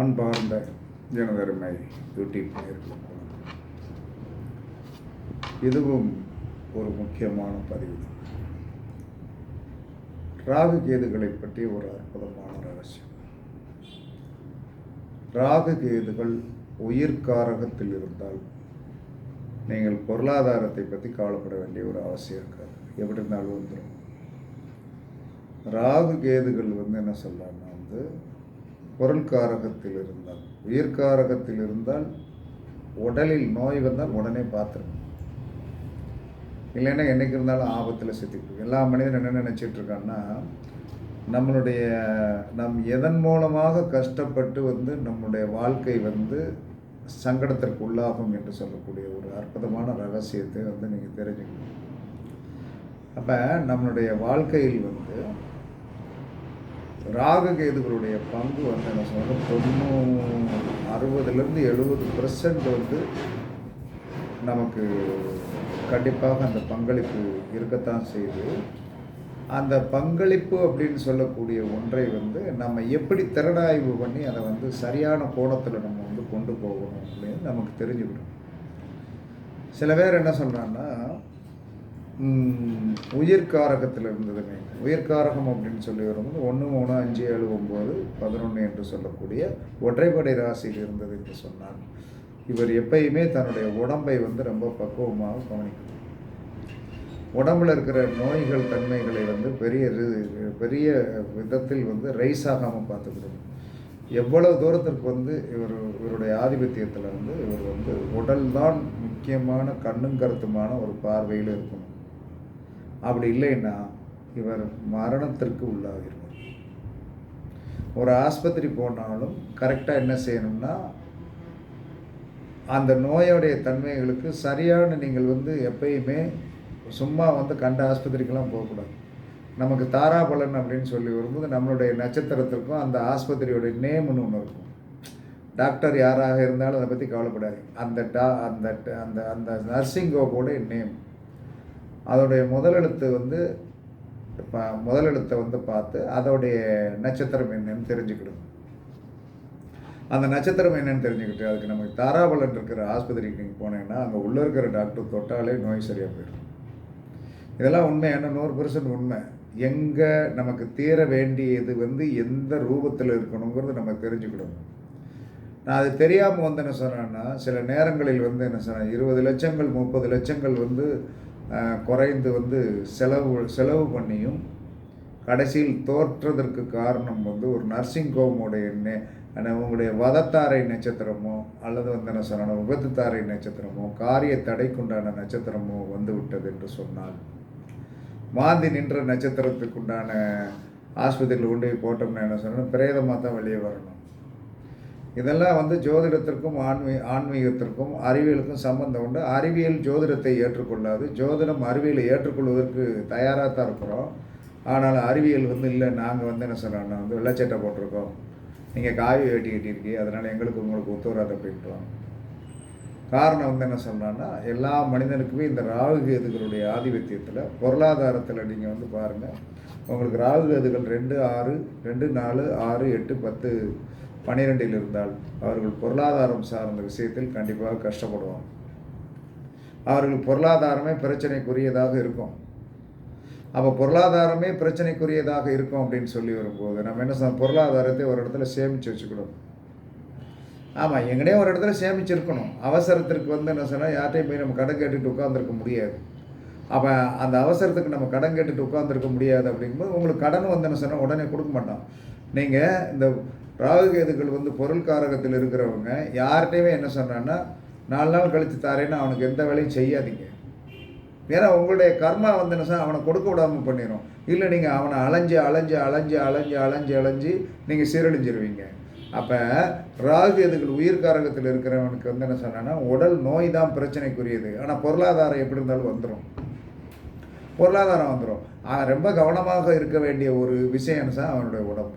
அன்பார்ந்த ஜனதருமை யூடியூப் நேர்களுக்கு இதுவும் ஒரு முக்கியமான பதிவு. ராகு கேதுகளை பற்றி ஒரு அற்புதமான ரகசியம். ராகு கேதுகள் உயிர்காரகத்தில் இருந்தால் நீங்கள் பொருளாதாரத்தை பற்றி கவலைப்பட வேண்டிய ஒரு அவசியம் இருக்காது. எப்படி இருந்தாலும் வந்துடும் ராகு கேதுகள் வந்து என்ன சொல்லலாம்னா வந்து பொருள்காரகத்தில் இருந்தால் உயிர்காரகத்தில் இருந்தால் உடலில் நோய் வந்தால் உடனே பார்த்துருங்க. இல்லைன்னா என்னைக்கு இருந்தாலும் ஆபத்தில் சித்திக்கும் எல்லா மனிதனும் என்ன நினச்சிட்டு இருக்கான்னா நம்மளுடைய நம் எதன் மூலமாக கஷ்டப்பட்டு வந்து நம்முடைய வாழ்க்கை வந்து சங்கடத்திற்கு உள்ளாகும் என்று சொல்லக்கூடிய ஒரு அற்புதமான ரகசியத்தை வந்து நீங்கள் தெரிஞ்சுக்கணும். அப்போ நம்மளுடைய வாழ்க்கையில் வந்து ராகு கேதுகளுடைய பங்கு வந்து என்ன சொன்னால் தொண்ணூ அறுபதுலேருந்து எழுபது பர்சன்ட் வந்து நமக்கு கண்டிப்பாக அந்த பங்களிப்பு இருக்கத்தான் செய்யுது. அந்த பங்களிப்பு அப்படின்னு சொல்லக்கூடிய ஒன்றை வந்து நம்ம எப்படி திறனாய்வு பண்ணி அதை வந்து சரியான கோணத்தில் நம்ம வந்து கொண்டு போகணும் அப்படின்னு நமக்கு தெரிஞ்சுக்கணும் சில பேர் என்ன சொல்கிறாங்கன்னா உயிர்காரகத்தில் இருந்ததுங்க. உயிர்காரகம் அப்படின்னு சொல்லி வரும்போது ஒன்று மூணு அஞ்சு ஏழு ஒம்பது பதினொன்று என்று சொல்லக்கூடிய ஒற்றைப்படை ராசியில் இருந்தது என்று சொன்னார். இவர் எப்பயுமே தன்னுடைய உடம்பை வந்து ரொம்ப பக்குவமாக கவனிக்கணும் உடம்புல இருக்கிற நோய்கள் தன்மைகளை வந்து பெரிய ரி- பெரிய விதத்தில் வந்து ரைஸ் ஆகாமல் பார்த்துக்கணும் எவ்வளவு தூரத்திற்கு வந்து இவர் இவருடைய ஆதிபத்தியத்தில் வந்து இவர் வந்து உடல்தான் முக்கியமான கண்ணும் கருத்துமான ஒரு பார்வையில் இருக்கணும். அப்படி இல்லைன்னா இவர் மரணத்திற்கு உள்ளாகிருவார். ஒரு ஆஸ்பத்திரி போனாலும் கரெக்டாக என்ன செய்யணும்னா அந்த நோயோடைய தன்மைகளுக்கு சரியான நீங்கள் வந்து எப்பயுமே சும்மா வந்து கண்ட ஆஸ்பத்திரிக்கெல்லாம் போகக்கூடாது. நமக்கு தாராபலன் அப்படின்னு சொல்லி வரும்போது நம்மளுடைய நட்சத்திரத்திற்கும் அந்த ஆஸ்பத்திரியோடைய நேம்னு ஒன்று இருக்கும். டாக்டர் யாராக இருந்தாலும் அதை பற்றி கவலைப்படாது அந்த டா அந்த அந்த அந்த நர்சிங் ஹோமோடைய நேம். அதோடைய முதலெழுத்து வந்து இப்போ முதலெழுத்தை வந்து பார்த்து அதோடைய நட்சத்திரம் என்னன்னு தெரிஞ்சுக்கிடும். அந்த நட்சத்திரம் என்னன்னு தெரிஞ்சுக்கிட்டு அதுக்கு நமக்கு தாராபலன் இருக்கிற ஆஸ்பத்திரிக்கு நீங்கள் போனீங்கன்னா அங்கே உள்ளே இருக்கிற டாக்டர் தொட்டாலே நோய் சரியாக போயிடும். இதெல்லாம் உண்மையான நூறு பர்சன்ட் உண்மை. எங்கே நமக்கு தீர வேண்டியது வந்து எந்த ரூபத்தில் இருக்கணுங்கிறது நம்ம தெரிஞ்சுக்கிடணும். நான் அது தெரியாமல் வந்து என்ன சொன்னேன்னா சில நேரங்களில் வந்து என்ன சொன்னேன் இருபது லட்சங்கள் முப்பது லட்சங்கள் வந்து குறைந்து வந்து செலவு செலவு பண்ணியும் கடைசியில் தோற்றதற்கு காரணம் வந்து ஒரு நர்சிங் ஹோமுடைய நே- உங்களுடைய வதத்தாரை நட்சத்திரமோ அல்லது வந்து என்ன சொல்லணும் விபத்துத்தாரை நட்சத்திரமோ காரிய தடைக்குண்டான நட்சத்திரமோ வந்து விட்டது என்று சொன்னால் மாந்தி நின்ற நட்சத்திரத்துக்குண்டான ஆஸ்பத்திரியில் கொண்டு போய் போட்டோம்னா என்ன சொல்லணும் பிரேதமாக தான் வெளியே வரணும். இதெல்லாம் வந்து ஜோதிடத்திற்கும் ஆன்மீ ஆன்மீகத்திற்கும் அறிவியலுக்கும் சம்பந்தம் உண்டு. அறிவியல் ஜோதிடத்தை ஏற்றுக்கொள்ளாது ஜோதிடம் அறிவியலை ஏற்றுக்கொள்வதற்கு தயாராக தான் இருக்கிறோம். ஆனால் அறிவியல் வந்து இல்லை நாங்கள் வந்து என்ன சொல்கிறோம்னா வந்து வெள்ளச்சட்டை போட்டிருக்கோம். நீங்கள் காவி வேட்டி கட்டியிருக்கீ அதனால் எங்களுக்கு உங்களுக்கு ஒத்து வராது அப்படின்ட்டுவாங்க காரணம் வந்து என்ன சொல்கிறான்னா எல்லா மனிதனுக்குமே இந்த ராகு கேதுகளுடைய ஆதிபத்தியத்தில் பொருளாதாரத்தில் நீங்கள் வந்து பாருங்கள் உங்களுக்கு ராகு கேதுகள் ரெண்டு ஆறு ரெண்டு நாலு ஆறு எட்டு பத்து பன்னிரெண்டில் இருந்தால் அவர்கள் பொருளாதாரம் சார்ந்த விஷயத்தில் கண்டிப்பாக கஷ்டப்படுவாங்க அவர்கள் பொருளாதாரமே பிரச்சனைக்குரியதாக இருக்கும். அப்போ பொருளாதாரமே பிரச்சனைக்குரியதாக இருக்கும் அப்படின்னு சொல்லி வரும்போது நம்ம என்ன சொல்ல பொருளாதாரத்தை ஒரு இடத்துல சேமித்து வச்சுக்கணும். ஆமாம் எங்கனே ஒரு இடத்துல சேமிச்சிருக்கணும். அவசரத்திற்கு வந்து என்ன சொன்னால் யார்ட்டையும் போய் நம்ம கடன் கேட்டுட்டு உட்காந்துருக்க முடியாது. அப்போ அந்த அவசரத்துக்கு நம்ம கடன் கேட்டுட்டு உட்காந்துருக்க முடியாது அப்படிங்கும்போது உங்களுக்கு கடன் வந்து என்ன சொன்னால் உடனே கொடுக்க மாட்டோம். நீங்கள் இந்த ராகுகேதுகள் வந்து பொருள்காரகத்தில் இருக்கிறவங்க யார்கிட்டையுமே என்ன சொன்னான்னா நாலு நாள் கழித்து தாரேன்னு அவனுக்கு எந்த வேலையும் செய்யாதீங்க. ஏன்னா உங்களுடைய கர்மா வந்து என்ன அவனை கொடுக்க விடாமல் பண்ணிடும் இல்லை நீங்கள் அவனை அலைஞ்சு அலைஞ்சு அலைஞ்சு அலைஞ்சு அலைஞ்சு அலைஞ்சு நீங்கள் சீரழிஞ்சிருவீங்க. அப்போ ராகு எதுகள் உயிர்காரகத்தில் இருக்கிறவனுக்கு வந்து என்ன சொன்னான்னா உடல் நோய் தான் பிரச்சனைக்குரியது. ஆனால் பொருளாதாரம் எப்படி இருந்தாலும் வந்துடும் பொருளாதாரம் வந்துடும் ரொம்ப கவனமாக இருக்க வேண்டிய ஒரு விஷயம் என்ன அவனுடைய உடம்பு.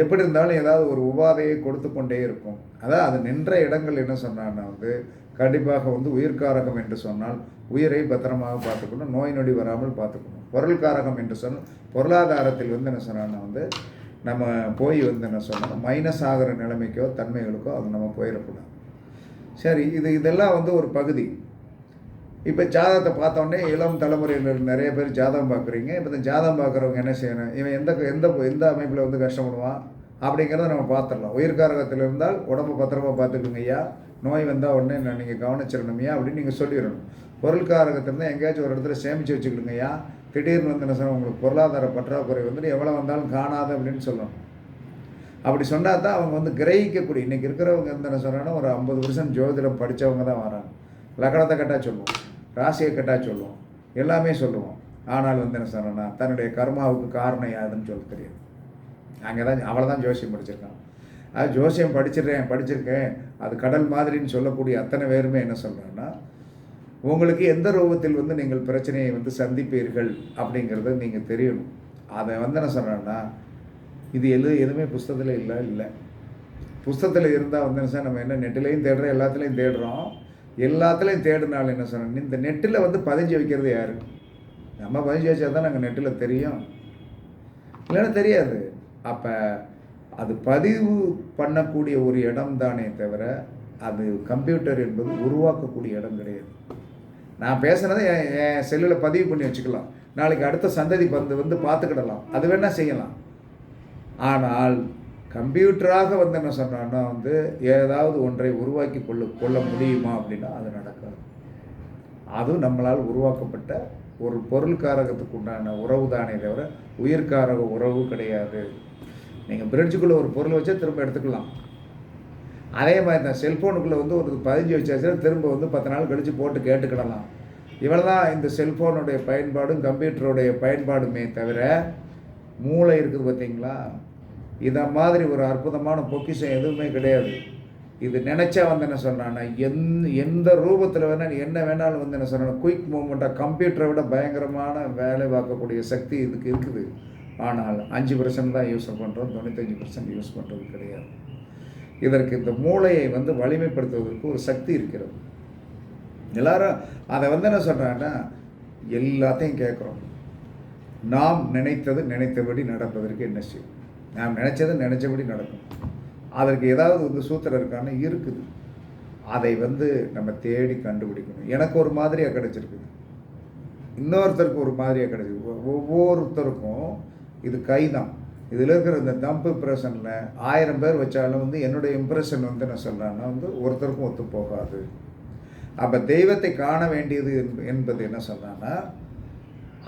எப்படி இருந்தாலும் ஏதாவது ஒரு உபாதையை கொடுத்து கொண்டே இருக்கும். அதான் அது நின்ற இடங்கள் என்ன சொன்னான்னா வந்து கண்டிப்பாக வந்து உயிர்காரகம் என்று சொன்னால் உயிரை பத்திரமாக பார்த்துக்கணும் நோய் நொடி வராமல் பார்த்துக்கணும். பொருள்காரகம் என்று சொன்னால் பொருளாதாரத்தில் வந்து என்ன சொன்னான்னா வந்து நம்ம போய் வந்து என்ன சொன்னால் மைனஸ் ஆகிற நிலைமைக்கோ தன்மைகளுக்கோ அது நம்ம போயிடக்கூடாது. சரி இது இதெல்லாம் வந்து ஒரு பகுதி. இப்போ ஜாதகத்தை பார்த்தோன்னே இளம் தலைமுறையில் நிறைய பேர் ஜாதகம் பார்க்குறீங்க. இப்போ இந்த ஜாதகம் பார்க்குறவங்க என்ன செய்யணும்? இவன் எந்த எந்த எந்த அமைப்பில் வந்து கஷ்டப்படுவான்? அப்படிங்கிறத நம்ம பார்த்துடலாம். உயிர்காரகத்தில் இருந்தால் உடம்பு பத்திரமா பார்த்துக்கோங்க ஐயா. நோய் வந்தால் உடனே நான் நீங்கள் கவனிச்சிடணுமையா அப்படின்னு நீங்கள் சொல்லிடணும். பொருள்காரகத்தில் இருந்தால் எங்கேயாச்சும் ஒரு இடத்துல சேமித்து வச்சுக்கணுங்க ஐயா. திடீர்னு வந்து என்ன சொன்னால் உங்களுக்கு பொருளாதார பற்றாக்குறை வந்துட்டு எவ்வளோ வந்தாலும் காணாது அப்படின்னு சொல்லணும். அப்படி சொன்னால் தான் அவங்க வந்து கிரகிக்கக்கூடிய. இன்றைக்கி இருக்கிறவங்க வந்து என்ன சொல்கிறாங்கன்னா ஒரு ஐம்பது வருஷம் ஜோதிடம் படித்தவங்க தான் வராங்க. லக்கணத்தை கட்டாக சொல்லுவோம். ராசியை கட்டா சொல்லுவோம். எல்லாமே சொல்லுவோம். ஆனால் வந்து என்ன சொன்னோன்னா தன்னுடைய கர்மாவுக்கு காரணம் யாருன்னு சொல்ல தெரியாது. அங்கே தான் அவளை தான் ஜோசியம் படிச்சிருக்கான். அது ஜோசியம் படிச்சிடுறேன் படிச்சிருக்கேன் அது கடல் மாதிரின்னு சொல்லக்கூடிய அத்தனை பேருமே என்ன சொல்கிறாங்கன்னா உங்களுக்கு எந்த ரூபத்தில் வந்து நீங்கள் பிரச்சனையை வந்து சந்திப்பீர்கள் அப்படிங்கிறத நீங்கள் தெரியணும். அதை வந்து என்ன சொல்கிறேன்னா இது எது எதுவுமே புஸ்தகத்தில் இல்லை இல்லை. புஸ்தகத்தில் இருந்தால் வந்து என்ன சார் நம்ம என்ன நெட்டிலையும் தேடுறோம் எல்லாத்துலேயும் தேடுறோம். எல்லாத்துலேயும் தேடினாலும் என்ன சொன்னேன் இந்த நெட்டில் வந்து பதிஞ்சு வைக்கிறது யார்? நம்ம பதிஞ்சு வச்சா தான் நாங்கள் நெட்டில் தெரியும். இல்லைன்னா தெரியாது. அப்போ அது பதிவு பண்ணக்கூடிய ஒரு இடம் தானே தவிர அது கம்ப்யூட்டர் என்பது உருவாக்கக்கூடிய இடம் கிடையாது. நான் பேசுனதை என் என் செல்லில் பதிவு பண்ணி வச்சுக்கலாம். நாளைக்கு அடுத்த சந்ததி வந்து வந்து பார்த்துக்கிடலாம். அது வேணால் செய்யலாம். ஆனால் கம்ப்யூட்டராக வந்து என்ன சொன்னான்னா வந்து ஏதாவது ஒன்றை உருவாக்கி கொள்ள கொள்ள முடியுமா அப்படின்னா அது நடக்காது. அதுவும் நம்மளால் உருவாக்கப்பட்ட ஒரு பொருள்காரகத்துக்கு உண்டான உறவு தானே தவிர உயிர்காரக உறவு கிடையாது. நீங்கள் பிரிட்ஜுக்குள்ளே ஒரு பொருள் வச்சா திரும்ப எடுத்துக்கலாம். அதே மாதிரி தான் செல்ஃபோனுக்குள்ளே வந்து ஒரு பதிஞ்சு வச்சாச்சுன்னா திரும்ப வந்து பத்து நாள் கழித்து போட்டு கேட்டுக்கிடலாம். இவ்வளோ தான் இந்த செல்ஃபோனுடைய பயன்பாடும் கம்ப்யூட்டருடைய பயன்பாடுமே தவிர மூளை இருக்குது பார்த்தீங்களா? இதை மாதிரி ஒரு அற்புதமான பொக்கிஷம் எதுவுமே கிடையாது. இது நினச்சா வந்து என்ன சொன்னான்னா எந் எந்த ரூபத்தில் வேணால் என்ன வேணாலும் வந்து என்ன சொன்னா குயிக் மூமெண்ட்டாக கம்ப்யூட்டரை விட பயங்கரமான வேலை பார்க்கக்கூடிய சக்தி இதுக்கு இருக்குது. ஆனால் அஞ்சு பர்சன்ட் தான் யூஸ் பண்ணுறோம் தொண்ணூத்தஞ்சு பர்சன்ட் யூஸ் பண்ணுறது கிடையாது. இதற்கு இந்த மூளையை வந்து வலிமைப்படுத்துவதற்கு ஒரு சக்தி இருக்கிறது. எல்லாரும் அதை வந்து என்ன சொல்கிறாங்கன்னா எல்லாத்தையும் கேட்குறோம். நாம் நினைத்தது நினைத்தபடி நடப்பதற்கு என்ன செய்யும் நாம் நினச்சதை நினச்சபடி நடக்கும். அதற்கு ஏதாவது வந்து சூத்திரம் இருக்கான்னு இருக்குது. அதை வந்து நம்ம தேடி கண்டுபிடிக்கணும். எனக்கு ஒரு மாதிரியாக கிடச்சிருக்குது இன்னொருத்தருக்கு ஒரு மாதிரியாக கிடச்சிருக்கு. ஒவ்வொருத்தருக்கும் இது கை தான் இதில் இருக்கிற இந்த தம்பு இம்ப்ரெஷனில் ஆயிரம் பேர் வச்சாலும் வந்து என்னுடைய இம்ப்ரெஷன் வந்து என்ன சொல்கிறேன்னா வந்து ஒருத்தருக்கும் ஒத்து போகாது. அப்போ தெய்வத்தை காண வேண்டியது என்பது என்ன சொன்னான்னா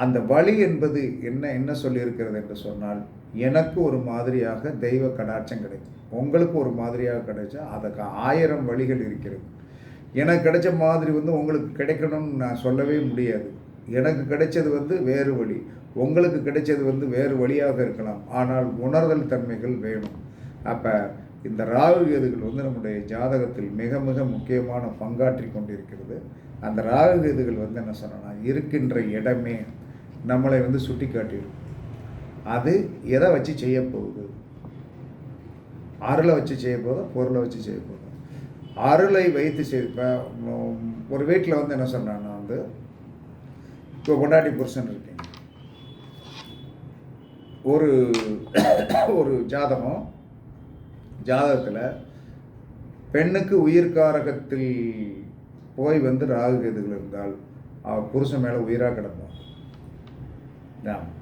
அந்த வழி என்பது என்ன என்ன சொல்லியிருக்கிறது என்று சொன்னால் எனக்கு ஒரு மாதிரியாக தெய்வ கடாட்சம் கிடைக்கும். உங்களுக்கு ஒரு மாதிரியாக கிடைச்சா அதுக்கு ஆயிரம் வழிகள் இருக்கிறது. எனக்கு கிடைச்ச மாதிரி வந்து உங்களுக்கு கிடைக்கணும்னு நான் சொல்லவே முடியாது. எனக்கு கிடைச்சது வந்து வேறு வழி. உங்களுக்கு கிடைச்சது வந்து வேறு வழியாக இருக்கலாம். ஆனால் உணர்தல் தன்மைகள் வேணும். அப்போ இந்த ராகு கேதுகள் வந்து நம்முடைய ஜாதகத்தில் மிக மிக முக்கியமான பங்காற்றி கொண்டிருக்கிறது. அந்த ராகு கேதுகள் வந்து என்ன சொன்னால் இருக்கின்ற இடமே நம்மளை வந்து சுட்டி காட்டிடும் அது எதை வச்சு செய்ய போகுது? அருளை வச்சு செய்ய போதா பொருளை வச்சு செய்ய போதும் அருளை வைத்து செய் இப்போ ஒரு வீட்டில் வந்து என்ன சொன்னான்னா வந்து இப்போ கொண்டாடி புருஷன் இருக்கீங்க. ஒரு ஒரு ஜாதகம் ஜாதகத்தில் பெண்ணுக்கு உயிர்காரகத்தில் போய் வந்து ராகு கேதுகள் இருந்தால் அவள் புருஷன் மேலே உயிராக கிடப்பான் ஆமாம்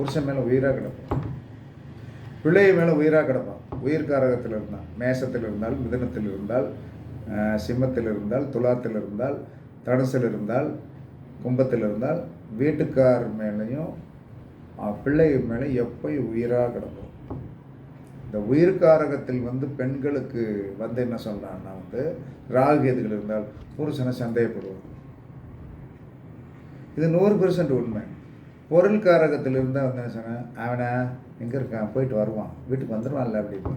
புருஷன் மேலே உயிராக கிடப்பான். பிள்ளை மேலே உயிராக கிடப்பான். உயிர்காரகத்தில் இருந்தால் மேசத்தில் இருந்தால் மிதனத்தில் இருந்தால் சிம்மத்தில் இருந்தால் துலாத்தில் இருந்தால் தனுசில் இருந்தால் கும்பத்தில் இருந்தால் வீட்டுக்கார் மேலேயும் பிள்ளை மேலே எப்போயும் உயிராக கிடக்கும் இந்த உயிர்காரகத்தில் வந்து பெண்களுக்கு வந்து என்ன சொல்லலாம்னா வந்து ராகுகேதுகள் இருந்தால் புருஷனை சந்தேகப்படுவாங்க இது நூறு பெர்சன்ட் உண்மை. பொருள் காரகத்திலிருந்து இருந்தால் என்ன சொன்னேன்? அவனை எங்கே இருக்கான்? போயிட்டு வருவான். வீட்டுக்கு வந்துடுவான்ல அப்படின்னு.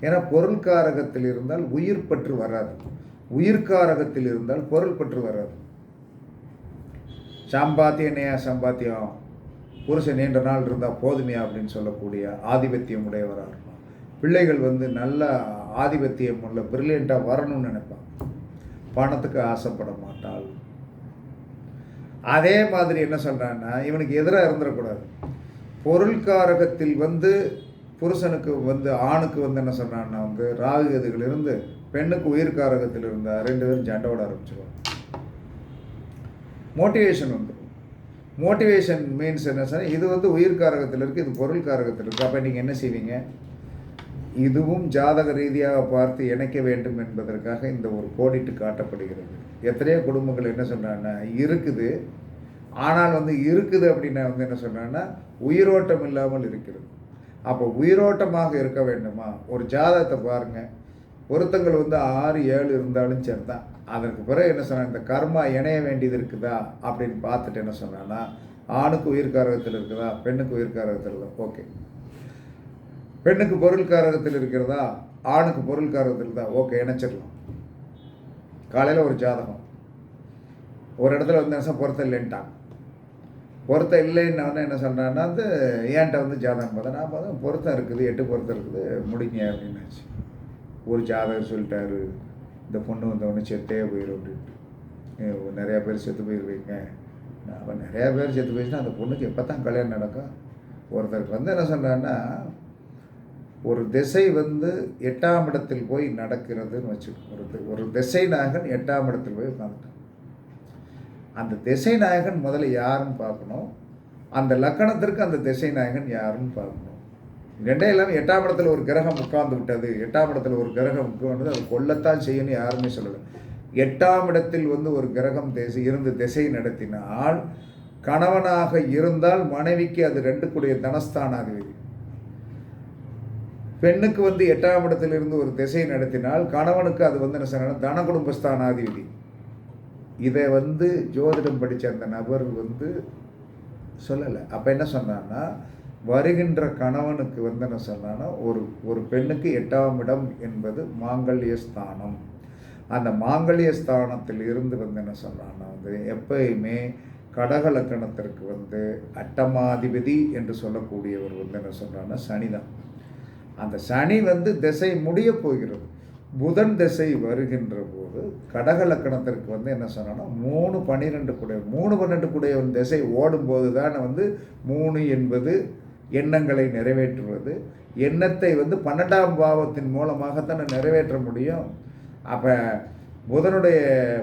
ஏன்னா பொருள் காரகத்தில் இருந்தால் உயிர் பற்று வராது. உயிர்காரகத்தில் இருந்தால் பொருள் பற்று வராது. சாம்பாத்தியம் நேயா சம்பாத்தியம்? புருஷன் நீண்ட நாள் இருந்தால் போதுமையா? அப்படின்னு சொல்லக்கூடிய ஆதிபத்தியம் உடையவராக இருப்பான். பிள்ளைகள் வந்து நல்ல ஆதிபத்தியம் உள்ள பிரில்லியண்ட்டாக வரணும்னு நினைப்பான் பணத்துக்கு ஆசைப்பட மாட்டாள். அதே மாதிரி என்ன சொல்கிறான்னா இவனுக்கு எதிராக இருந்துடக்கூடாது. பொருள்காரகத்தில் வந்து புருஷனுக்கு வந்து ஆணுக்கு வந்து என்ன சொல்கிறான்னா வந்து ராகு கதிகள் இருந்து பெண்ணுக்கு உயிர்காரகத்தில் இருந்தால் ரெண்டு பேரும் சண்டை விட ஆரம்பிச்சிருவாங்க. மோட்டிவேஷன் வந்துடும் மோட்டிவேஷன் மீன்ஸ் என்ன சொன்னால் இது வந்து உயிர்காரகத்தில் இருக்குது இது பொருள் காரகத்தில் இருக்குது அப்போ நீங்கள் என்ன செய்வீங்க? இதுவும் ஜாதக ரீதியாக பார்த்து இணைக்க வேண்டும் என்பதற்காக இந்த ஒரு கோடிட்டு காட்டப்படுகிறது. எத்தனையோ குடும்பங்கள் என்ன சொன்னாங்கன்னா இருக்குது. ஆனால் வந்து இருக்குது அப்படின்னு வந்து என்ன சொன்னான்னா உயிரோட்டம் இல்லாமல் இருக்கிறது. அப்போ உயிரோட்டமாக இருக்க வேண்டுமா? ஒரு ஜாதகத்தை பாருங்கள் பொருத்தங்கள் வந்து ஆறு ஏழு இருந்தாலும் சரி தான் அதற்கு பிறகு என்ன சொன்னாங்க இந்த கர்மா இணைய வேண்டியது இருக்குதா? அப்படின்னு பார்த்துட்டு என்ன சொன்னான்னா ஆணுக்கு உயிர்காரகத்தில் இருக்குதா? பெண்ணுக்கு உயிர்காரகத்தில் இருக்குதா ஓகே. பெண்ணுக்கு பொருள் காரகத்தில் இருக்கிறதா? ஆணுக்கு பொருள் காரகத்தில் இருந்தா ஓகே இணைச்சிடலாம். காலையில் ஒரு ஜாதகம். ஒரு இடத்துல வந்து என்ன பொருத்த இல்லைன்ட்டான் பொருத்த இல்லைன்னு என்ன சொல்கிறான்னா வந்து ஏன்ட்ட வந்து ஜாதகம் பார்த்தா நான் பார்த்தா பொருத்தம் இருக்குது எட்டு பொருத்தம் இருக்குது முடிங்க அப்படின்னாச்சு. ஒரு ஜாதகம் சொல்லிட்டாரு இந்த பொண்ணு வந்தவொடனே செத்தே போயிடும் அப்படின்ட்டு. நிறையா பேர் செத்து போயிருவீங்க. அவன் நிறையா பேர் செத்து போயிடுச்சுன்னா அந்த பொண்ணுக்கு எப்போ தான் கல்யாணம் நடக்கும்? ஒருத்தருக்கு வந்து என்ன சொல்கிறான்னா ஒரு திசை வந்து எட்டாம் இடத்தில் போய் நடக்கிறதுன்னு வச்சுக்கோங்க. ஒரு ஒரு திசை நாயகன் எட்டாம் இடத்தில் போய் உட்காந்துட்டான் அந்த திசை நாயகன் முதல்ல யாருன்னு பார்க்கணும். அந்த லக்கணத்திற்கு அந்த திசை நாயகன் யாருன்னு பார்க்கணும். ரெண்டே இல்லாமல் எட்டாம் இடத்துல ஒரு கிரகம் உட்கார்ந்து விட்டது. எட்டாம் இடத்துல ஒரு கிரகம் உட்கார்ந்து அது கொல்லத்தான் செய்யணும்னு யாருமே சொல்லலை. எட்டாம் இடத்தில் வந்து ஒரு கிரகம் திசை இருந்து திசை நடத்தினால் கணவனாக இருந்தால் மனைவிக்கு அது ரெண்டு கூடிய தனஸ்தானாதிபதி பெண்ணுக்கு வந்து எட்டாம் இடத்திலிருந்து ஒரு திசை நடத்தினால் கணவனுக்கு அது வந்து என்ன சொன்னால் தன குடும்பஸ்தானாதிபதி. இதை வந்து ஜோதிடம் படித்த அந்த நபர் வந்து சொல்லலை. அப்போ என்ன சொன்னான்னா வருகின்ற கணவனுக்கு வந்து என்ன சொன்னான்னா ஒரு ஒரு பெண்ணுக்கு எட்டாம் இடம் என்பது மாங்கல்ய ஸ்தானம். அந்த மாங்கல்ய ஸ்தானத்தில் இருந்து வந்து என்ன சொன்னான்னா வந்து எப்பயுமே கடக லக்கணத்திற்கு வந்து அட்டமாதிபதி என்று சொல்லக்கூடியவர் வந்து என்ன சொல்கிறான்னா சனிதான். அந்த சனி வந்து திசை முடிய போகிறது. புதன் திசை வருகின்ற போது கடக லக்கணத்திற்கு வந்து என்ன சொன்னா மூணு பன்னிரெண்டு குடைய மூணு பன்னெண்டு குடைய திசை ஓடும்போது தான் வந்து மூணு என்பது எண்ணங்களை நிறைவேற்றுவது. எண்ணத்தை வந்து பன்னெண்டாம் பாவத்தின் மூலமாகத்தானே நிறைவேற்ற முடியும். அப்போ புதனுடைய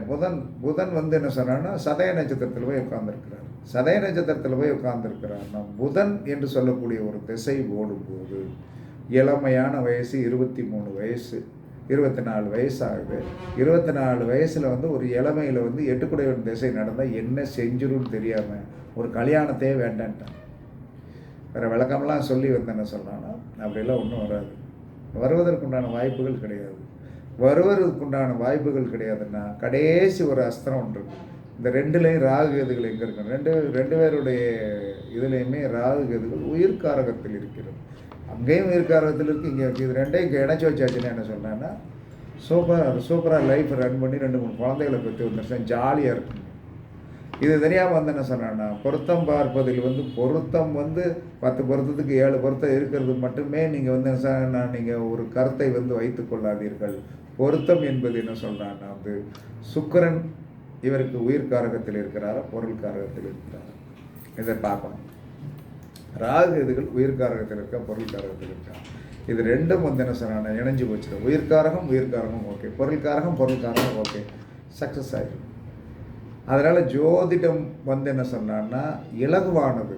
புதன் புதன் வந்து என்ன சொன்னான்னா சதய நட்சத்திரத்தில் போய் உட்கார்ந்துருக்கிறார். சதய நட்சத்திரத்தில் போய் உட்கார்ந்துருக்கிறார்னா புதன் என்று சொல்லக்கூடிய ஒரு திசை ஓடும்போது இளமையான வயசு இருபத்தி மூணு வயசு இருபத்தி நாலு வயசு ஆகுது இருபத்தி நாலு வயசில் வந்து ஒரு இளமையில் வந்து எட்டுக்குடையவன் திசை நடந்தால் என்ன செஞ்சிரும்னு தெரியாமல் ஒரு கல்யாணத்தையே வேண்டான்ட்டான். வேறு விளக்கம்லாம் சொல்லி வந்து என்ன சொல்கிறான்னா அப்படிலாம் ஒன்றும் வராது. வருவதற்குண்டான வாய்ப்புகள் கிடையாது. வருவதற்குண்டான வாய்ப்புகள் கிடையாதுன்னா கடைசி ஒரு அஸ்திரம் ஒன்று இந்த ரெண்டுலேயும் ராகு கேதுகள் எங்கே இருக்கு? ரெண்டு ரெண்டு பேருடைய இதுலேயுமே ராகு கேதுகள் உயிர்காரகத்தில் இருக்கிறது. அங்கேயும் உயிர்காரகத்தில் இருக்குது இங்கே இருக்குது இது ரெண்டையும் இங்கே இணைச்சி வச்சாச்சுன்னா என்ன சொன்னேன்னா சூப்பராக சூப்பராக லைஃப் ரன் பண்ணி ரெண்டு மூணு குழந்தைகளை பற்றி வந்துருச்சேன் ஜாலியாக இருக்குங்க இது தெரியாமல் வந்து என்ன சொன்னேன்னா பொருத்தம் பார்ப்பதில் வந்து பொருத்தம் வந்து பத்து பொருத்தத்துக்கு ஏழு பொருத்தம் இருக்கிறது மட்டுமே நீங்கள் வந்து என்ன சொன்னா நீங்கள் ஒரு கருத்தை வந்து வைத்து கொள்ளாதீர்கள். பொருத்தம் என்பது என்ன சொல்கிறான்னா வந்து சுக்கரன் இவருக்கு உயிர் காரகத்தில் இருக்கிறாரா பொருள் காரகத்தில் இருக்கிறாரா? இதை பார்க்கணும். ராகு கேதுகள் உயிர்காரகத்தில் இருக்கா பொருள் காரகத்தில் இருக்கா? இது ரெண்டும் வந்து என்ன சொன்னாங்க இணைஞ்சு போச்சு உயிர்காரகம் உயிர்காரகம் ஓகே பொருள்காரகம் பொருள்காரகம் ஓகே சக்ஸஸ் ஆகிடும் அதனால் ஜோதிடம் வந்து என்ன சொன்னான்னா இலகுவானது.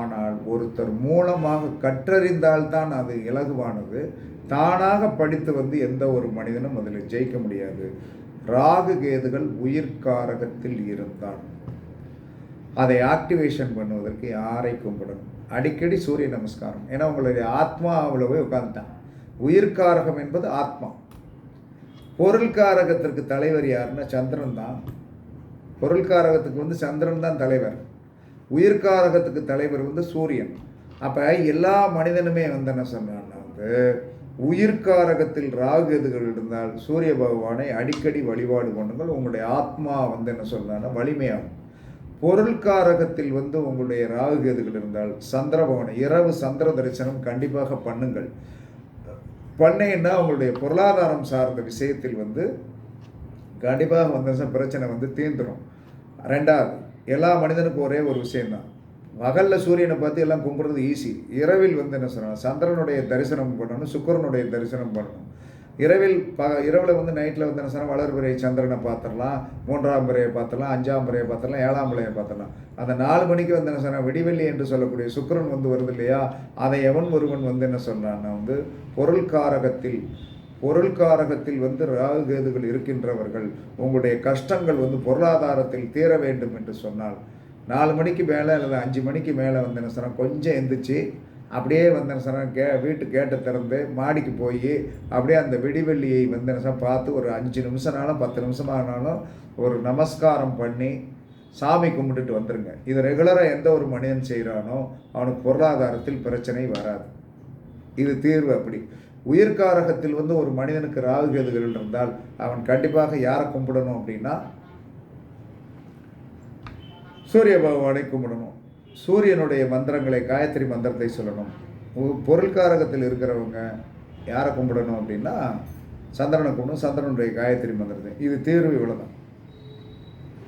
ஆனால் ஒருத்தர் மூலமாக கற்றறிந்தால்தான் அது இலகுவானது. தானாக படித்து வந்து எந்த ஒரு மனிதனும் அதில் ஜெயிக்க முடியாது. ராகு கேதுகள் உயிர்காரகத்தில் இருந்தால் அதை ஆக்டிவேஷன் பண்ணுவதற்கு யாரை கும்பிடணும்? அடிக்கடி சூரிய நமஸ்காரம். ஏன்னா உங்களுடைய ஆத்மாவில் போய் உட்காந்துட்டான் உயிர்காரகம் என்பது ஆத்மா. பொருள்காரகத்திற்கு தலைவர் யாருன்னா சந்திரன் தான். பொருள்காரகத்துக்கு வந்து சந்திரன் தான் தலைவர். உயிர்காரகத்துக்கு தலைவர் வந்து சூரியன். அப்போ எல்லா மனிதனுமே வந்து என்ன சொன்னான்னா வந்து உயிர்காரகத்தில் ராகு எதுகள் இருந்தால் சூரிய பகவானை அடிக்கடி வழிபாடு பண்ணுங்கள். உங்களுடைய ஆத்மா வந்து என்ன சொன்னான்னா வலிமையாகும். பொருள்காரகத்தில் வந்து உங்களுடைய ராகு கேதுகள் இருந்தால் சந்திரபவன் இரவு சந்திர தரிசனம் கண்டிப்பாக பண்ணுங்கள். பண்ணீங்கன்னா உங்களுடைய பொருளாதாரம் சார்ந்த விஷயத்தில் வந்து கண்டிப்பாக வந்து பிரச்சனை வந்து தீர்ந்துடும் ரெண்டாவது எல்லா மனிதனுக்கும் ஒரே ஒரு விஷயம்தான். பகலில் சூரியனை பார்த்து எல்லாம் கும்பிட்றது ஈஸி இரவில் வந்து என்ன சொல்லணும் சந்திரனுடைய தரிசனம் பண்ணணும் சுக்கிரனுடைய தரிசனம் பண்ணணும். இரவில் ப இரவில் வந்து நைட்டில் வந்து என்ன சொன்னால் வளர்பிறை சந்திரனை பார்த்துடலாம் மூன்றாம் பிறையை பார்த்துடலாம் அஞ்சாம் பிறையை பார்த்துடலாம் ஏழாம் பிறையை பார்த்துடலாம். அந்த நாலு மணிக்கு வந்து என்ன சொன்னால் விடிவெள்ளி என்று சொல்லக்கூடிய சுக்கரன் வந்து வருது இல்லையா அதை எவன் ஒருவன் வந்து என்ன சொல்கிறான்னா வந்து பொருள்காரகத்தில் பொருள்காரகத்தில் வந்து ராகு கேதுகள் இருக்கின்றவர்கள் உங்களுடைய கஷ்டங்கள் வந்து பொருளாதாரத்தில் தீர வேண்டும் என்று சொன்னால் நாலு மணிக்கு மேலே அல்லது அஞ்சு மணிக்கு மேலே வந்து என்ன சொன்னால் கொஞ்சம் எந்திரிச்சு அப்படியே வந்து கே வீட்டு கேட்டை திறந்து மாடிக்கு போய் அப்படியே அந்த விடிவெள்ளியை வந்து என்ன பார்த்து ஒரு அஞ்சு நிமிஷம்னாலும் பத்து நிமிஷமானாலும் ஒரு நமஸ்காரம் பண்ணி சாமி கும்பிட்டுட்டு வந்துருங்க. இது ரெகுலராக எந்த ஒரு மனிதன் செய்கிறானோ அவனுக்கு பொருளாதாரத்தில் பிரச்சனை வராது. இது தீர்வு அப்படி. உயிர்காரகத்தில் வந்து ஒரு மனிதனுக்கு ராகு கேதுகள் இருந்தால் அவன் கண்டிப்பாக யாரை கும்பிடணும் அப்படின்னா சூரிய பகவானை கும்பிடணும். சூரியனுடைய மந்திரங்களை காயத்ரி மந்திரத்தை சொல்லணும். பொருள்காரகத்தில் இருக்கிறவங்க யாரை கும்பிடணும் அப்படின்னா சந்திரனை கும்பிடும் சந்திரனுடைய காயத்ரி மந்திரத்தை. இது தீர்வு இவ்வளோதான்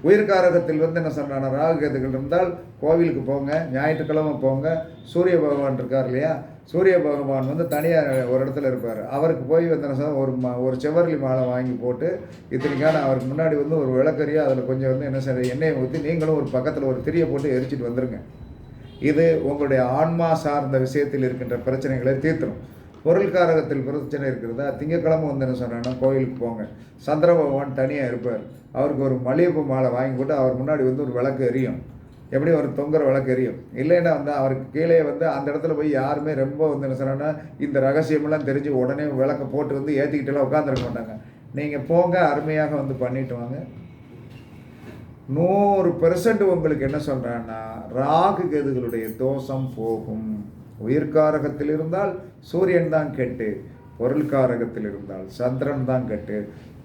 உயிர்காரகத்தில் வந்து என்ன சொன்னான ராகுகேதுகள் இருந்தால் கோவிலுக்கு போங்க ஞாயிற்றுக்கிழமை போங்க சூரிய பகவான் இருக்கார் இல்லையா சூரிய பகவான் வந்து தனியாக ஒரு இடத்துல இருப்பார். அவருக்கு போய் வந்து என்ன ஒரு மா ஒரு செவ்வரளி மாலை வாங்கி போட்டு இத்தனைக்கான அவருக்கு முன்னாடி வந்து ஒரு விளக்கறியாக அதில் கொஞ்சம் வந்து என்ன செய்ய எண்ணெயை ஊற்றி நீங்களும் ஒரு பக்கத்தில் ஒரு திரியை போட்டு எரிச்சிட்டு வந்துருங்க. இது உங்களுடைய ஆன்மா சார்ந்த விஷயத்தில் இருக்கின்ற பிரச்சனைகளை தீர்த்துரும். பொருள்காரகத்தில் பிரச்சனை இருக்கிறதா திங்கக்கிழமை வந்து என்ன சொன்னேன்னா கோயிலுக்கு போங்க. சந்திர பகவான் தனியாக இருப்பார். அவருக்கு ஒரு மளிகைப்பூ மாலை வாங்கி போட்டு அவர் முன்னாடி வந்து ஒரு விளக்கு எரியும். எப்படி ஒரு தொங்குற விளக்கு எரியும்? இல்லைன்னா வந்து அவருக்கு கீழே வந்து அந்த இடத்துல போய் யாருமே ரொம்ப வந்து என்ன சொன்னோன்னா இந்த ரகசியமெல்லாம் தெரிஞ்சு உடனே விளக்க போட்டு வந்து ஏற்றிக்கிட்டெல்லாம் உட்காந்துருக்க மாட்டாங்க. நீங்கள் போங்க அருமையாக வந்து பண்ணிட்டு வாங்க. நூறு பெர்சன்ட் உங்களுக்கு என்ன சொல்கிறேன்னா ராகு கேதுகளுடைய தோஷம் போகும். உயிர்காரகத்தில் இருந்தால் சூரியன் தான் கெட்டு பொருள்காரகத்தில் இருந்தால் சந்திரன் தான் கெட்டு.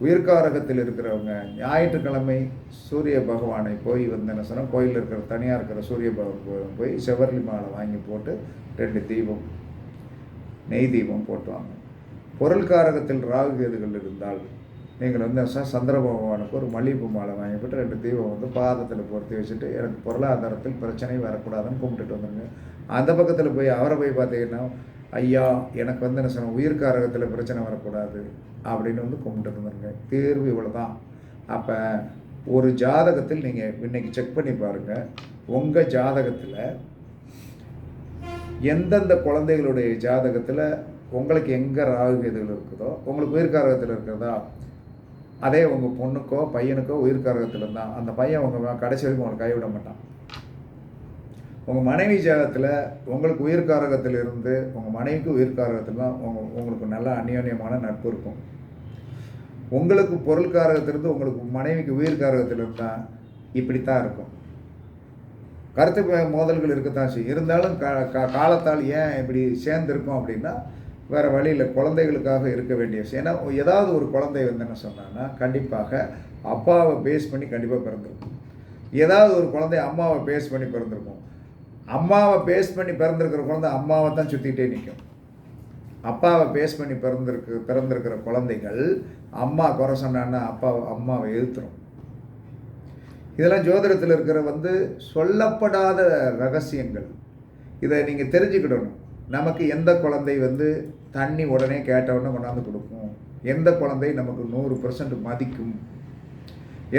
உயிர்காரகத்தில் இருக்கிறவங்க ஞாயிற்றுக்கிழமை சூரிய பகவானை போய் வந்து என்ன சொன்னால் கோயிலில் இருக்கிற தனியாக இருக்கிற சூரிய பகவான் போய் செவர்லி மாலை வாங்கி போட்டு ரெண்டு தீபம் நெய் தீபம் போட்டுவாங்க. பொருள்காரகத்தில் ராகு கேதுகள் இருந்தால் நீங்கள் வந்து சந்திர பகவானுக்கு ஒரு மல்லிகைப்பூ மாலை வாங்கி போட்டு ரெண்டு தீபம் வந்து பாதத்தில் பொருத்தி வச்சுட்டு எனக்கு பொருளாதாரத்தில் பிரச்சனை வரக்கூடாதுன்னு கும்பிட்டுட்டு வந்துருங்க. அந்த பக்கத்தில் போய் அவரை போய் பார்த்தீங்கன்னா ஐயா எனக்கு வந்து என்ன சொன்ன உயிர்காரகத்தில் பிரச்சனை வரக்கூடாது அப்படின்னு வந்து கும்பிட்டு வந்துருங்க தேர்வு இவ்வளோ தான் அப்போ ஒரு ஜாதகத்தில் நீங்கள் இன்னைக்கு செக் பண்ணி பாருங்கள் உங்கள் ஜாதகத்தில் எந்தெந்த குழந்தைகளுடைய ஜாதகத்தில் உங்களுக்கு எங்கே ராகு கேதுகள் இருக்குதோ உங்களுக்கு உயிர்காரகத்தில் இருக்கிறதா அதே உங்கள் பொண்ணுக்கோ பையனுக்கோ உயிர்காரகத்தில் இருந்தால் அந்த பையன் உங்கள் கடைசி வரைக்கும் உங்களை கைவிட மாட்டான். உங்கள் மனைவி ஜாதகத்தில் உங்களுக்கு உயிர்காரகத்தில் இருந்து உங்கள் மனைவிக்கு உயிர்காரகத்தில் தான் உங்க உங்களுக்கு நல்ல அந்யோன்யமான நட்பு இருக்கும். உங்களுக்கு பொருள்காரகத்திலிருந்து உங்களுக்கு மனைவிக்கு உயிர்காரகத்தில் இருந்தால் இப்படித்தான் இருக்கும். கருத்து மோதல்கள் இருக்கத்தான் செய்யும். இருந்தாலும் கா கா- காலத்தால் ஏன் இப்படி சேர்ந்துருக்கோம் அப்படின்னா வேறு வழியில் குழந்தைகளுக்காக இருக்க வேண்டிய விஷயம் ஏன்னா ஏதாவது ஒரு குழந்தை வந்து என்ன சொன்னான்னா கண்டிப்பாக அப்பாவை பேஸ் பண்ணி கண்டிப்பாக பிறந்திருக்கும். ஏதாவது ஒரு குழந்தை அம்மாவை பேஸ் பண்ணி பிறந்திருக்கும். அம்மாவை பேஸ் பண்ணி பிறந்திருக்கிற குழந்தை அம்மாவை தான் சுற்றிக்கிட்டே நிற்கும் அப்பாவை பேஸ் பண்ணி பிறந்திருக்கு பிறந்திருக்கிற குழந்தைகள் அம்மா குறை சொன்னான்னா அப்பா அம்மாவை எழுத்துரும். இதெல்லாம் ஜோதிடத்தில் இருக்கிற வந்து சொல்லப்படாத ரகசியங்கள். இதை நீங்கள் தெரிஞ்சுக்கிடணும். நமக்கு எந்த குழந்தை வந்து தண்ணி உடனே கேட்டவுடனே கொண்டாந்து கொடுக்கும்? எந்த குழந்தை நமக்கு நூறு பர்சன்ட் மதிக்கும்?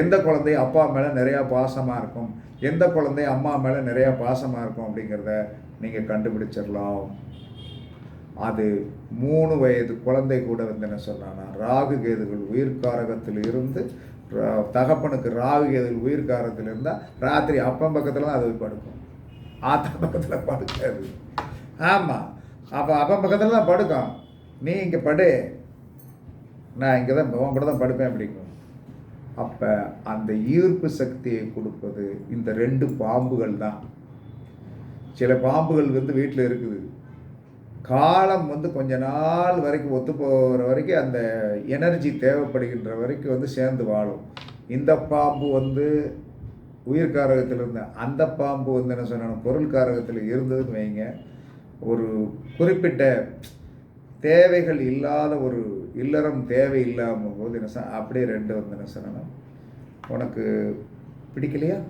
எந்த குழந்தை அப்பா மேலே நிறையா பாசமாக இருக்கும்? எந்த குழந்தை அம்மா மேலே நிறையா பாசமாக இருக்கும் அப்படிங்கிறத நீங்கள் கண்டுபிடிச்சிடலாம். அது மூணு வயது குழந்தை கூட வந்து என்ன சொன்னான்னா ராகு கேதுகள் உயிர்காரகத்தில் இருந்து தகப்பனுக்கு ராகு கேதுகள் உயிர்காரகத்தில் இருந்தால் ராத்திரி அப்பம் பக்கத்தில் தான் அது படுக்கும். ஆத்தா பக்கத்தில் படுக்காது. ஆமாம் அப்போ அப்பம் பக்கத்தில் தான் படுக்கும். நீ இங்கே படு. நான் இங்கே தான் உன் கூட தான் படுப்பேன் அப்படிங்கும். அப்போ அந்த ஈர்ப்பு சக்தியை கொடுப்பது இந்த ரெண்டு பாம்புகள் தான். சில பாம்புகள் வந்து வீட்டில் இருக்குது. காலம் வந்து கொஞ்ச நாள் வரைக்கும் ஒத்து போகிற வரைக்கும் அந்த எனர்ஜி தேவைப்படுகின்ற வரைக்கும் வந்து சேர்ந்து வாழும். இந்த பாம்பு வந்து உயிர்காரகத்தில் இருந்த அந்த பாம்பு வந்து என்ன சொன்னாலும் பொருள்காரகத்தில் இருந்ததுன்னு வைங்க. ஒரு குறிப்பிட்ட தேவைகள் இல்லாத ஒரு இல்லறம் தேவை இல்லாமல் போது என்ன அப்படியே ரெண்டு வந்து என்ன சொல்லணும் உனக்கு பிடிக்கலையா?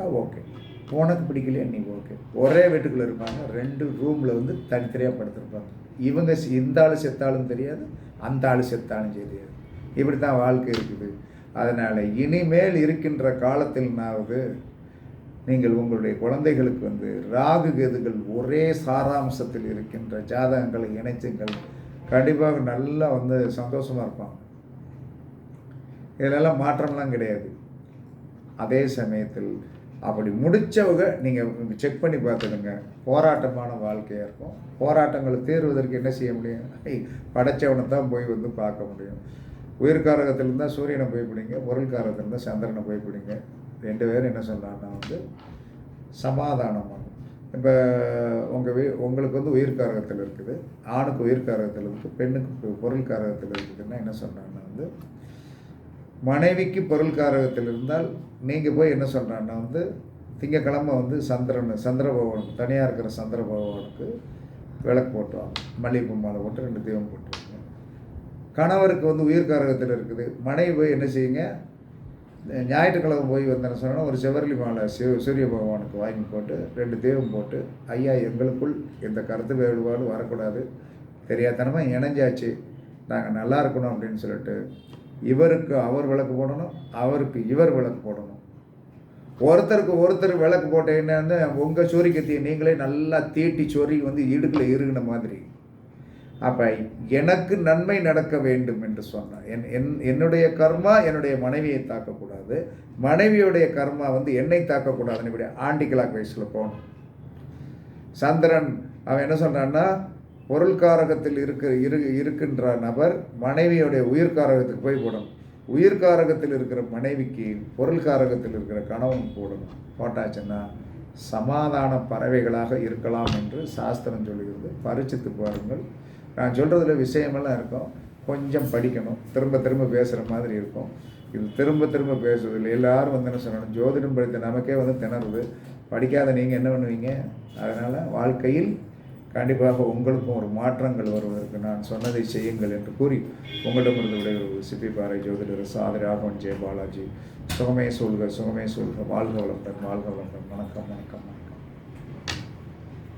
ஆ ஓகே. உனக்கு பிடிக்கலையா? நீ ஓகே. ஒரே வீட்டுக்குள்ளே இருப்பாங்க ரெண்டு ரூமில் வந்து தனித்தனியாக படுத்திருப்பாங்க. இவங்க சி- இந்த ஆள் செத்தாலும் தெரியாது அந்த ஆள் செத்தாலும் தெரியாது. இப்படி தான் வாழ்க்கை இருக்குது. அதனால் இனிமேல் இருக்கின்ற காலத்தில்னாவது நீங்கள் உங்களுடைய குழந்தைகளுக்கு வந்து ராகு கேதுகள் ஒரே சாராம்சத்தில் இருக்கின்ற ஜாதகங்களை இணைச்சுங்கள். கண்டிப்பாக நல்லா வந்து சந்தோஷமாக இருப்பாங்க. இதிலெல்லாம் மாற்றம்லாம் கிடையாது. அதே சமயத்தில் அப்படி முடித்தவங்க நீங்கள் செக் பண்ணி பார்த்துடுங்க போராட்டமான வாழ்க்கையாக இருக்கும். போராட்டங்களை தீர்வதற்கு என்ன செய்ய முடியும்? ஐ, படைச்சவனை தான் போய் வந்து பார்க்க முடியும். உயிர்காரகத்திலிருந்தால் சூரியனை போய் பிடிங்க. பொருள்காரகத்தில் சந்திரனை போய் பிடிங்க. ரெண்டு பேரும் என்ன சொல்கிறாங்கன்னா வந்து சமாதானம் இப்போ உங்கள் வீ உங்களுக்கு வந்து உயிர்காரகத்தில் இருக்குது. ஆணுக்கு உயிர்காரகத்தில் இருக்குது. பெண்ணுக்கு பொருள்காரகத்தில் இருக்குதுன்னா என்ன சொல்கிறாங்கன்னா வந்து மனைவிக்கு பொருள்காரகத்தில் இருந்தால் நீங்கள் போய் என்ன சொல்கிறான்னா வந்து திங்கக்கிழமை வந்து சந்திரன் சந்திர பகவான் தனியாக இருக்கிற சந்திர பகவானுக்கு விளக்கு போட்டுவாங்க. மல்லிகைப்பூ மாலை போட்டு ரெண்டு தீபம் போட்டுருவாங்க. கணவருக்கு வந்து உயிர்காரகத்தில் இருக்குது. மனைவி போய் என்ன செய்யுங்க ஞாயிற்றுக்கிழமை போய் வந்தேன்னு சொன்னால் ஒரு செவரளி மாலை சிவ சூரிய பகவானுக்கு வாங்கி போட்டு ரெண்டு தேவம் போட்டு ஐயா எங்களுக்குள் எந்த கருத்து வேறுபாடும் வரக்கூடாது. தெரியாதனமாக இணைஞ்சாச்சு. நாங்கள் நல்லா இருக்கணும் அப்படின்னு சொல்லிட்டு இவருக்கு அவர் விளக்கு போடணும் அவருக்கு இவர் விளக்கு போடணும். ஒருத்தருக்கு ஒருத்தர் விளக்கு போட்டீங்கன்னா உங்கள் சூரியக்கத்தியை நீங்களே நல்லா தீட்டி சொறி வந்து இடுக்கில் இருகின மாதிரி. அப்போ எனக்கு நன்மை நடக்க வேண்டும் என்று சொன்னார். என் என் என்னுடைய கர்மா என்னுடைய மனைவியை தாக்கக்கூடாது. மனைவியுடைய கர்மா வந்து என்னை தாக்கக்கூடாதுன்னு இப்படி ஆண்டிகளாக் வயசில் போகணும் சந்திரன் அவன் என்ன சொல்கிறான்னா பொருள்காரகத்தில் இருக்க இரு இருக்கின்ற நபர் மனைவியுடைய உயிர்காரகத்துக்கு போய் போடணும். உயிர்காரகத்தில் இருக்கிற மனைவிக்கு பொருள்காரகத்தில் இருக்கிற கணவன் போடணும். போட்டாச்சுன்னா சமாதான பறவைகளாக இருக்கலாம் என்று சாஸ்திரம் சொல்கிறது. பரிச்சித்து பாருங்கள். நான் சொல்கிறதுல விஷயமெல்லாம் இருக்கும். கொஞ்சம் படிக்கணும். திரும்ப திரும்ப பேசுகிற மாதிரி இருக்கும். இது திரும்ப திரும்ப பேசுறதில்லை எல்லாரும் வந்து என்ன சொல்லணும்? ஜோதிடம் படித்த நமக்கே வந்து திணறுது. படிக்காத நீங்கள் என்ன பண்ணுவீங்க? அதனால் வாழ்க்கையில் கண்டிப்பாக உங்களுக்கும் ஒரு மாற்றங்கள் வருவதற்கு நான் சொன்னதை செய்யுங்கள் என்று கூறி உங்களிடமிருந்து விடைபெறுவது சிப்பி பாறை ஜோதிடர் சாதி ராகவன் ஜெய பாலாஜி சுகமே சொல்க சுகமே சொல்க வாழ்க வளமுடன் வாழ்க வளமுடன். வணக்கம் வணக்கம் வணக்கம்.